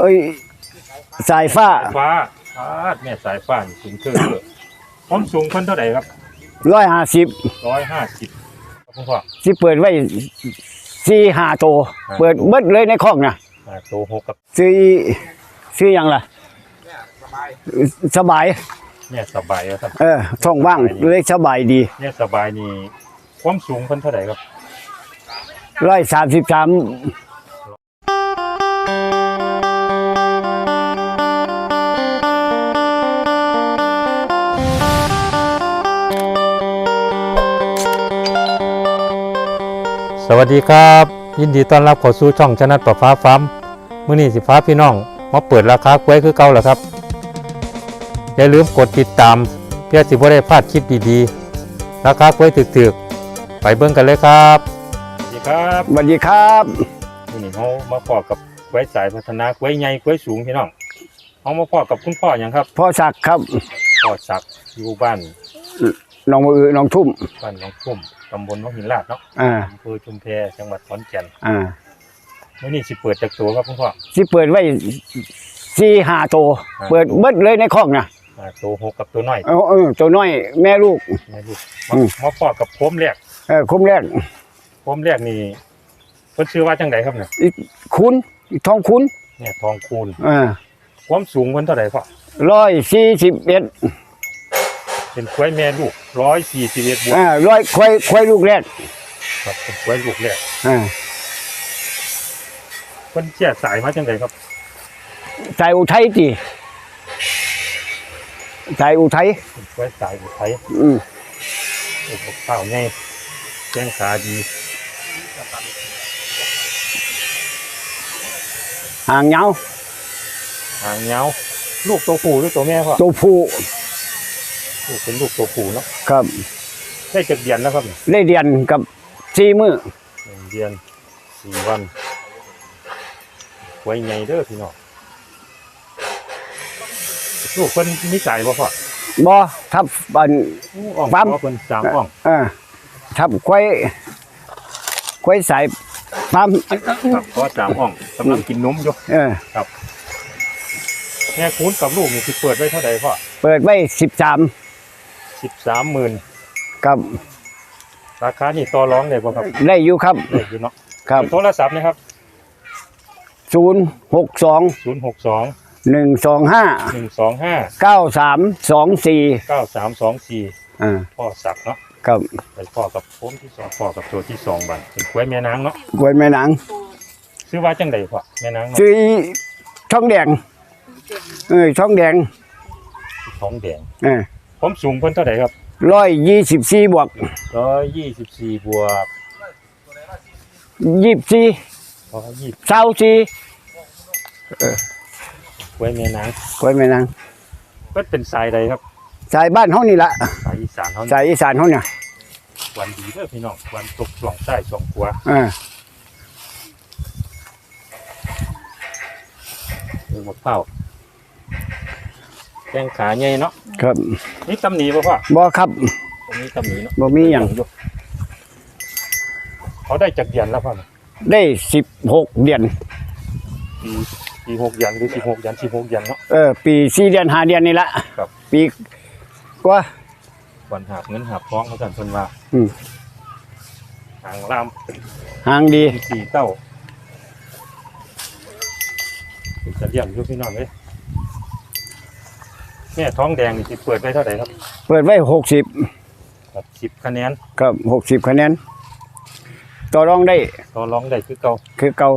เอ้ยสายฟ้าฟ้าฟ้าแม่สายฟ้านี่สูงเท่าเลยความสูงเพิ่นเท่าไหร่ครับร้อยห้าสิบร้อยห้าสิบครับคุณพ่อ ที่เปิดไว้สี่ห้าโตวครับ เปิดเบิดเลยในคอกนะอ่าโตหกกับซื้อซื้อหยังล่ะสบาย แม่สบายแล้วครับเออช่องว่างเลยสบายดีแม่สบายนี่ความสูงเพิ่นเท่าไหร่ครับร้อยสามสิบสาม สวัสดีครับ ยินดีต้อนรับเข้าสู่ช่องชนะประฟ้าฟ้าร์มมื้อนี้สิฟ้าพี่น้องมาเปิดราคากล้วยคือเก่าแล้วครับ อย่าลืมกดติดตาม เพื่อสิบ่ได้พลาดคลิปดีๆ ราคากล้วยถึกๆ ไปเบิ่งกันเลยครับสวัสดีครับสวัสดีครับมื้อนี้เฮามาพอกับกล้วยสายพัฒนากล้วยใหญ่กล้วยสูงพี่น้องเฮามาพอกับคุณพ่อหยังครับพ่อศักดิ์ครับพ่อศักดิ์อยู่บ้าน น้องมือน้องทุ่ม บ้านหนองทุ่มตำบลหนองหินลาดเนาะอ่า อำเภอชุมแพจังหวัดขอนแก่นอ่ามื้อนี้สิเปิดจากตัวครับคุณพ่อ ที่เปิดไว้สี่ห้าโตวครับเปิดเบิดเลยในคอกนะอ่าตัวหกกับตัวน้อยเอาเออตัวน้อยแม่ลูก แม่ลูกอืมามมาพอกับโคมแรกเออคุ้มแรกโคมแรกนี่เพิ่นชื่อว่าจังไดครับเนี่ยอีกคุณอีกทองคุณเนี่ยทองคูณอ่าความสูงเพิ่นเท่าไหร่พ่อร้อยสี่สิบเอ็ด เป็นควายแม่ลูก141บวกอ่าร้อยควายควายลูกแรกครับเป็นควายลูกแรกอ่าเพิ่นเชี่ยสายมาจังไดครับสายอุทัยจีสายอุทัยเป็นควายสายอุทัยอืมอุปข้าวใหญ่แข้งขาดีหางยาวหางยาวลูกตัวผู้หรือตัวแม่พ่อตัวผู้ลูก เป็นลูกตัวผู้เนาะครับได้จักเดือนแล้วครับเนี่ยได้เรียนกับสี่มือหนึ่งเดือนสี่วันควายใหญ่เด้อพี่น้องลูกเพิ่นนิสัยบ่พ่อบ่ทับบัน อ่องปั๊ม พ่อเพิ่นสามอ่องเอ่าทับควายควายสายปั๊มครับเพราะสามอ่องกำลังกินนมอยู่เออ แม่คูณกับลูกนี่คือเปิดไว้เท่าใดพ่อเปิดไว้สิบสาม สิบสามหมื่นกับราคานี่ต่อร้องได้บ่ครับได้อยู่ครับได้อยู่เนาะครับโทรศัพท์นะครับศูนย์หกสองศูนย์หกสองหนึ่งสองห้าหนึ่งสองห้าเก้าสามสองสี่เก้าสามสองสี่อ่าพ่อสักดิ์เนาะกับไปพ่อกับผมที่สองพ่อกับตัวที่สองบันเป็นกล้วยแม่นางเนาะกล้วยแม่นางซื้อว่าจังใดพ่อแม่นางเนาะซื้อช่องแดงเออช่องแดงท้องแดงเออ ผมสูงเพิ่นเท่าไหร่ครับร้อยยี่สิบสี่บวกร้อยยี่สิบสี่บวกยี่สิบสี่ร้อยยี่เศร้าสี่กล้วยแม่นางกล้วยแม่นางเพิ่นเป็นสายใดครับสายบ้านเฮานี่ละสายอีสานเขาสายอีสานเฮาเนี่ยวันดีเด้อพี่น้องวันตกสองใต้สองขวาอ่าเออหมดเป้า แข้งขาใหญ่เนาะครับนี่ตำหนิบ่พ่อบ่ครับตรงนี้ตำหนิเนาะบ่มีหยังอยู่เขาได้จักเดือนแล้วพ่อได้สิบหกเดือนปีปีหกเดือนหรือสิบหกเดือนสิบหกเดือนเนาะเออปีสี่เดือนห้าเดือนนี่ละครับ ปีกว่าวันหาบเงินหาบท้องเขาสั่นเพิ่นว่าอืมหางลามห่างดีมีสี่เต้าเป็นจะเลี้ยงอยู่พี่น้องเลยแม่ท้องแดงนี่สิเปิดไว้เท่าไหร่ครับเปิดไว้หกสิบครับสิบคะแนนครับหกสิบคะแนนต่อรองได้ต่อร้องได้คือเก่าคือเก่า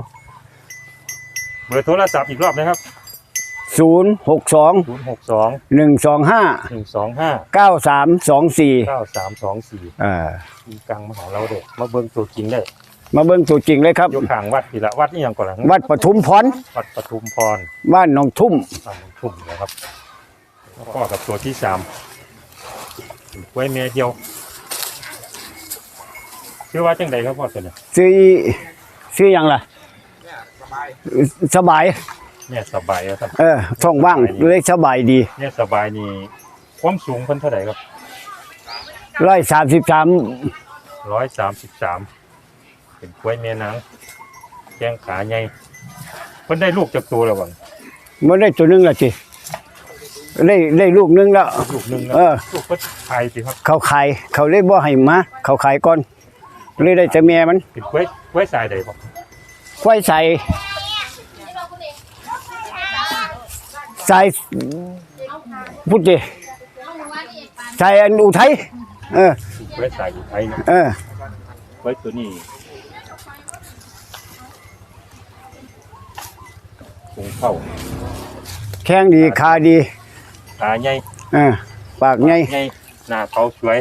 เบอร์โทรศัพท์อีกรอบนะครับศูนย์หกสองศูนย์หกสองหนึ่งสองห้าหนึ่งสองห้าเก้าสามสองสี่เก้าสามสองสี่อ่ามีกลางมาหาเราเด็กมาเบิ่งตัวจริงได้มาเบิ่งตัวจริงเลยครับอยกห่างวัดนี่ละวัดนี่ยังก่อนหลังวัดปทุมพรวัดปทุมพรบ้านหนองทุ่มบ้านหนองทุ่มนะครับ แล้วก็กับตัวที่สามเป็นกล้วยเมียเดียวชื่อว่าจังใดครับพ่อตัวเนี่ยซื้อซื้อหยังล่ะ สบายเนี่ยสบายแล้วครับเออช่องว่างเลยสบายดีเนี่ยสบายนี่ความสูงเพิ่นเท่าไหร่ครับร้อยสามสิบสามร้อยสามสิบสามเป็นกล้วยเมียนางแข้งขาใหญ่เพิ่นได้ลูกจากตัวแล้วบ่มันได้ตัวหนึงและสิ ได้ได้ลูกหนึงแล้ว ลูกหนึงนะเออ ลูกเพิ่นขายสิครับ เขาขายเขาเลยบ่ให้มาเขาขายก่อนเลยได้แต่แม่มันเป็นกล้วยกล้วยสายใดบ่ควายใส่ใส่พูดดิใส่อันอุทัยเออกล้วยสายอยู่ไทยเนาะเออ กล้วยตัวนี้คงเข้า แข้งดีขาดี ตาใหญ่เออปากใหญ่ใหญ่หน้าเขาสวย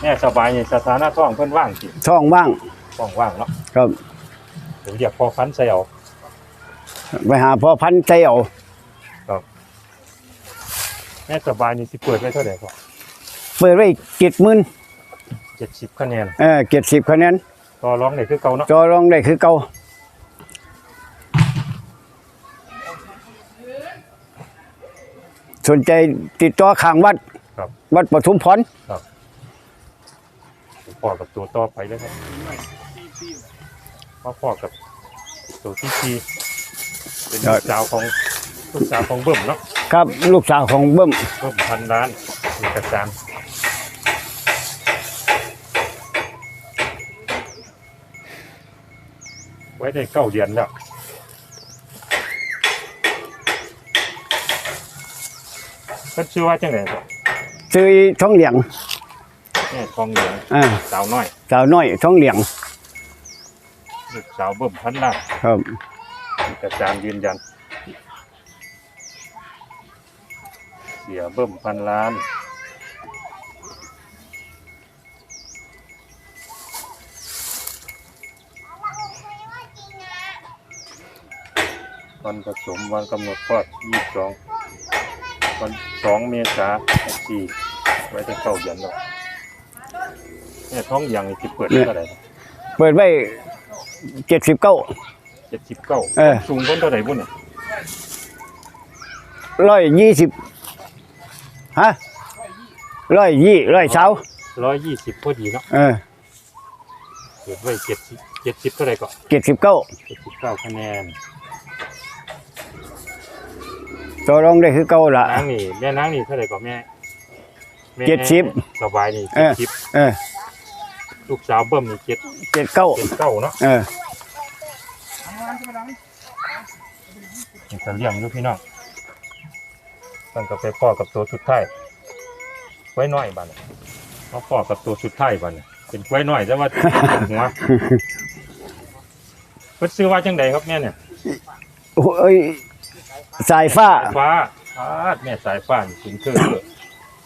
แม่สบายนี่สถานะท้องเพิ่นว่างสิท้องว่างท้องว่างเนาะครับเดี๋ยวเรียกพอฟันใส่เอาไปหาพ่อพันธุ์ใจเอาแม่สบายนี่สิเปิดไว้เท่าไหร่พ่อเปิดไว้เจ็ดหมื่น70คะแนนเออเจ็ดสิบคะแนนต่อร้องได้คือเก่าเนาะจอรองได้คือเก่า สนใจติดต่อข้างวัด ครับ วัดปทุมพรพอกับตัวต่อไปเลยครับมาพอกับตัวที่สี่เป็นลูกสาวของลูกสาวของเบิ่มเนาะครับ ลูกสาวของเบิ้มเบิ่มพันล้านมีกระจานไว้ได้เก้าเดือนแล้ว เพิ่นชื่อว่าจังได๋ครับซื้อท้องเหลียงแม่ทองเหลืองอ่าสาวน้อยสาวน้อยท้องเหลียงลูกสาวเบิ่มพันล้านครับมีกระจานยืนยัน เสียเบิ่มพันล้านวันผสมวันกำหนดคลอดยี่สอง วันสองเมษาสี่ไว้ได้เก้าเดือนแล้วเนี่ยท้องอย่างนี้ที่เปิดได้เท่าไหร่เปิดไว้เจ็ดสิบเก้าเจ็ดสิบเก้าเออ สูงบนเท่าไหร่บุ่นเนี่ยร้อยยี่สิบฮะร้อยยี่ร้อยเช้าร้อยยี่สิบพอดีเนาะเออเปิดไว้เจ็ดสิบเจ็ดสิบเท่าไหร่ก็เจ็ดสิบเก้าเจ็ดสิบเก้าคะแนน ต่อรองได้คือเก้าละนางนี่แม่นางนี่เท่าไหร่ก็แม่แม่เจ็ดสิบสบายนี่เอเจ็ดอสิบเออลูกสาวเบิ่มนี่เจ็ดเจ็ดเก้าเจ็ดเก้าเนาะเออนี่จะเลี้ยงอยู่พี่น้องตั้งกับไปพ่อกับตัวสุดท้ายไว้น้อยบ้านมาพ่อกับตัวสุดท้ายบ้านเป็นไว้น้อยแต่ว่าหัวเพิ่นซื้อว่าจังใดครับแม่เนี่ยโอ้ย สายฟ้าฟ้าฟ้าแม่สายฟ้านี่สูงเท่าเลย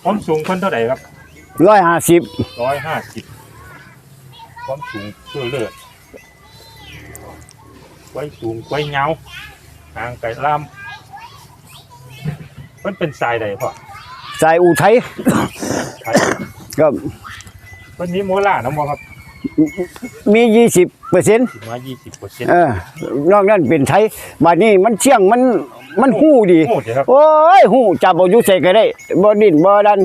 ความสูงเพิ่นเท่าไหร่ครับร้อยห้าสิบร้อยห้าสิบความสูงเพื่อเลือดไว้สูงไว้เงาหางไก่ล่ามมันเป็นทรายใดพ่อสายอุทัยไทยก็วันนี้โมล่าน้ำมอครับมียี่สิบเปอร์เซ็นต์ สิมายี่สิบเปอร์เซ็นต์เออนอกนั้นเป็นไทยบาดนี้มันเชี่ยงมัน มันหู้ดีโอ้เดี๋ยวครับ โอ้ยหู้จับเอาอยู่ใส่ก็ได้บ่ดิ้นบ่ดัน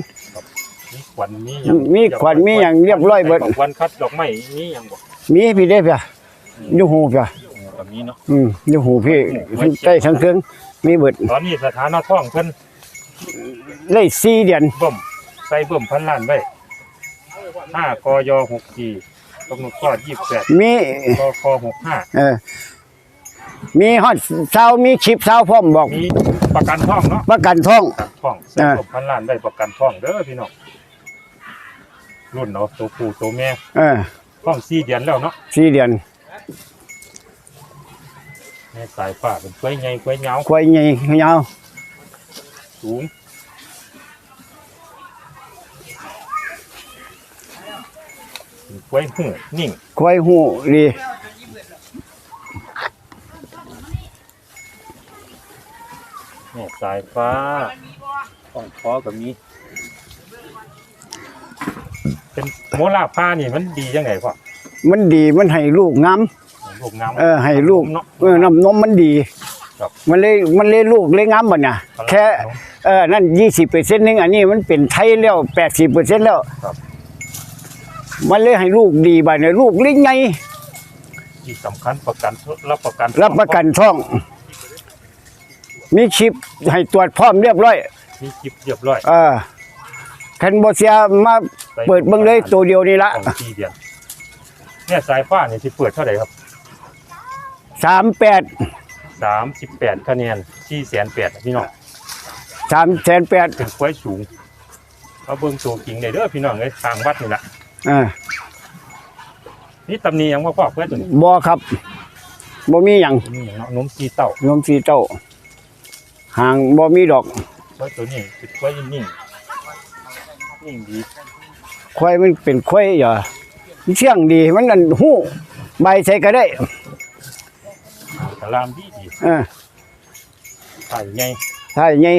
มีขวัญมีอย่างมีขวัญมีหยังเรียบร้อยเบิด วันคัดดอกไม้มีอย่างบอกมีพี่ได้เพียอยู่หูเพียแบบนี้เนาะ อืมอยู่หูพี่ใต้ทั้งเครื่องมีเบิดตอนนี้สถานะท้องเพิ่นได้สี่เดือนเบิ่มใส่เบิ่มพันล้านไว้ห้ากยหกสี่กำหนดคลอดยี่สิบแปดมี กคหกห้าเออ มีฮอดเช้ามีชิปเช้าพร้อมบอก มีประกันท้องเนาะประกันท้อง ประกันท้องใส่อ่าเบิ่มพันล้านได้ประกันท้องเด้อพี่น้องรุ่นเนาะตัวผู้ตัวแม่เออท้องสี่เดือนแล้วเนาะสี่เดือนแม่สายฟ้าเป็นกล้วยใหญ่กล้วยยาวควายใหญ่ยาวสูงเป็นกล้วยหูนิ่งควายหูดี แม่สายฟ้าต้องคอกับนี้เป็นโมลาผ้านี่มันดียังไงพ่อมันดีมันให้ลูกงามลูกน้ำเออให้ลูกเนาะเออน้ำนมมันดีครับมันเลยมันเลยลูกเลยงามบ่เนี่ยแค่เออนั่นยี่สิบเปอร์เซ็นต์นึงอันนี้มันเป็นไทยแล้วแปดสิบเปอร์เซ็นต์แล้วครับมันเลยให้ลูกดีบ่เนี่ยลูกเล็กไงที่สำคัญประกันรับประกันรับประกันท่อง มีชิปให้ตรวจพร้อมเรียบร้อย มีจิบเรียบร้อยเออคันบ่เสียมาเปิดเบิ่งเลยตัวเดียวนี่ละของทีเดียวเนี่ยสายฟ้าเนี่ยสิเปิดเท่าไหร่ครับ38 38คะแนน4แสนแปดพี่น้อง3แสน8เป็นควายสูงเอาเบิ่งตัวจริงได้เด้อพี่น้องเอ้ยทางวัดนี่ล่ะเออนี่ตำหนิหยังว่าพ่อเพื่อนตัวนี้บ่ครับบ่มีหยังนี่หยังเนาะนมสีเต้านมสีเต้า หางบ่มีดอกควายตัวนี้เป็นควายนิ่งนิ่งดีควายมันเป็นควายอย่าเชื่องดีมันนั่นหู้ใบใส่ก็ได้กระลามดีดีเออไข่ใหญ่ถ้าใหญ่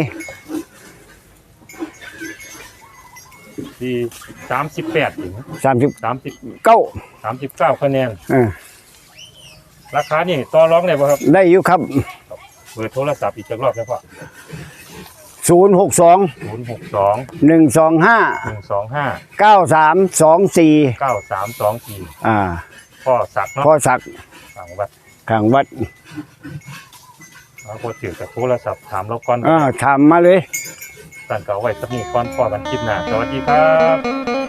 ดี38ถึง30 30เก้า39คะแนนเออราคานี่ต่อรองได้บ่ครับ ได้อยู่ครับ เบอร์โทรศัพท์อีกจักรอบได้พ่อ062 062 125 125 9324 9324อ่าพ่อศักดิ์เนาะพ่อศักดิ์ทางวัดข้างวัดเอาพอถือกับโทรศัพท์ถามเราก่อนอ่าถามมาเลยสั่นเก่าไว้สักนี้ก่อนพ่อกันคลิปหน้าสวัสดีครับ